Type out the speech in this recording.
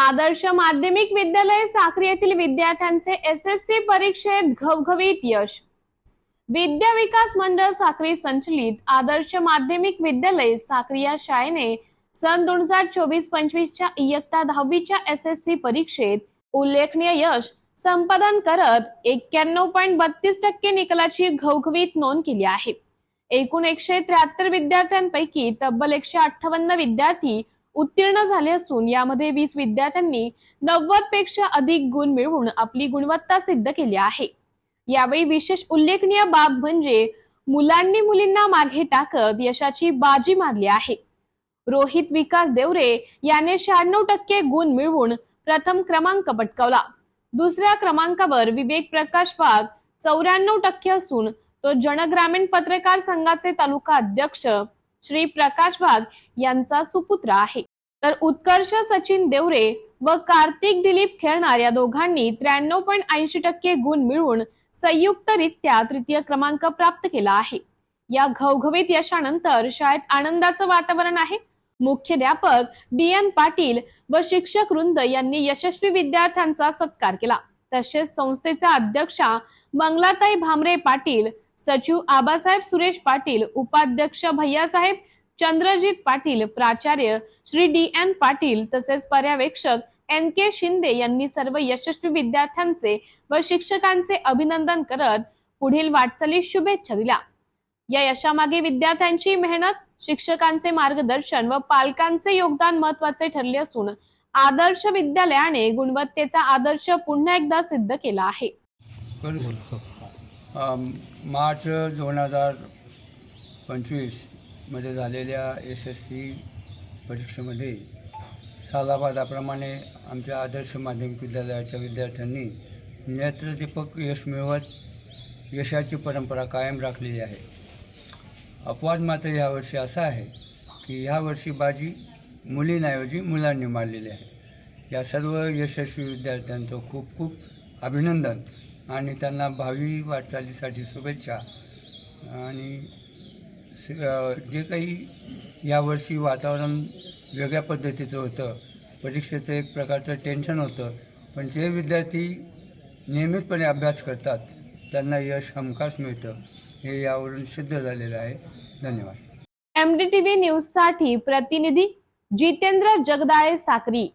आदर्श माध्यमिक विद्यालय साक्री येथील विद्यार्थ्यांचे एस एस सी परीक्षेत घवघवीत यश. विद्या विकास मंडळ साक्री संचलित आदर्श माध्यमिक विद्यालय साक्री या शाळेने सन दोन हजार चोवीस पंचवीसच्या इयत्ता दहावीच्या एस एस सी परीक्षेत उल्लेखनीय यश संपादन करत एक्क्याण्णव पॉईंट बत्तीस टक्के निकालाची घवघवीत नोंद केली आहे. एकूण एकशे त्र्याहत्तर विद्यार्थ्यांपैकी तब्बल एकशे अठ्ठावन्न विद्यार्थी उत्तीर्ण झाले असून यामध्ये वीस विद्यार्थ्यांनी नव्वदपेक्षा अधिक गुण मिळवून आपली गुणवत्ता सिद्ध केली आहे. यावेळी विशेष उल्लेखनीय बाब म्हणजे मुलांनी मुलींना मागे टाकत यशाची बाजी मारली आहे. रोहित विकास देवरे याने शहाण्णव टक्के गुण मिळवून प्रथम क्रमांक पटकावला. दुसऱ्या क्रमांकावर विवेक प्रकाश वाघ चौऱ्याण्णव टक्के असून तो जनग्रामीण पत्रकार संघाचे तालुका अध्यक्ष श्री प्रकाश वाघ यांचा सुपुत्र आहे. तर उत्कर्ष सचिन देवरे व कार्तिक दिलीप खेळणार या दोघांनी त्र्याण्णव पॉईंट ऐंशी टक्के गुण मिळवून संयुक्तरित्या तृतीय क्रमांक प्राप्त केला आहे. या घवघवीत यशानंतर शाळेत आनंदाचं वातावरण आहे. मुख्याध्यापक डी एन पाटील व शिक्षक वृंद यांनी यशस्वी विद्यार्थ्यांचा सत्कार केला. तसेच संस्थेच्या अध्यक्षा मंगलाताई भामरे पाटील सचिव आबासाहेब सुरेश पाटील उपाध्यक्ष भैयासाहेब चंद्रजित पाटील प्राचार्य श्री डी एन पाटील तसेच पर्यवेक्षक एन के शिंदे यांनी सर्व यशस्वी विद्यार्थ्यांचे व शिक्षकांचे अभिनंदन करत पुढील वाटचालीस शुभेच्छा दिल्या. या यशामागे विद्यार्थ्यांची मेहनत शिक्षकांचे मार्गदर्शन व पालकांचे योगदान महत्त्वाचे ठरले असून आदर्श विद्यालयाने गुणवत्तेचा आदर्श पुन्हा एकदा सिद्ध केला आहे. मार्च दोन हजार पंचवीसमध्ये झालेल्या एस एस सी परीक्षेमध्ये सालाबादाप्रमाणे आमच्या आदर्श माध्यमिक विद्यालयाच्या विद्यार्थ्यांनी नेत्रदीपक यश मिळवत यशाची परंपरा कायम राखलेली आहे. अपवाद मात्र यावर्षी असा आहे की ह्यावर्षी बाजी मुलींऐवजी मुलांनी मारलेली आहे. या सर्व यशस्वी विद्यार्थ्यांचं खूप खूप अभिनंदन. आणि त्यांना भावी वाटचालीसाठी शुभेच्छा. आणि जे काही यावर्षी वातावरण वेगळ्या पद्धतीचं होतं परीक्षेचं एक प्रकारचं टेन्शन होतं पण जे विद्यार्थी नियमितपणे अभ्यास करतात त्यांना यश हमखास मिळतं. हे यावरून सिद्ध झालेलं आहे. धन्यवाद. एम डी टी व्ही न्यूजसाठी प्रतिनिधी जितेंद्र जगदाळे साक्री.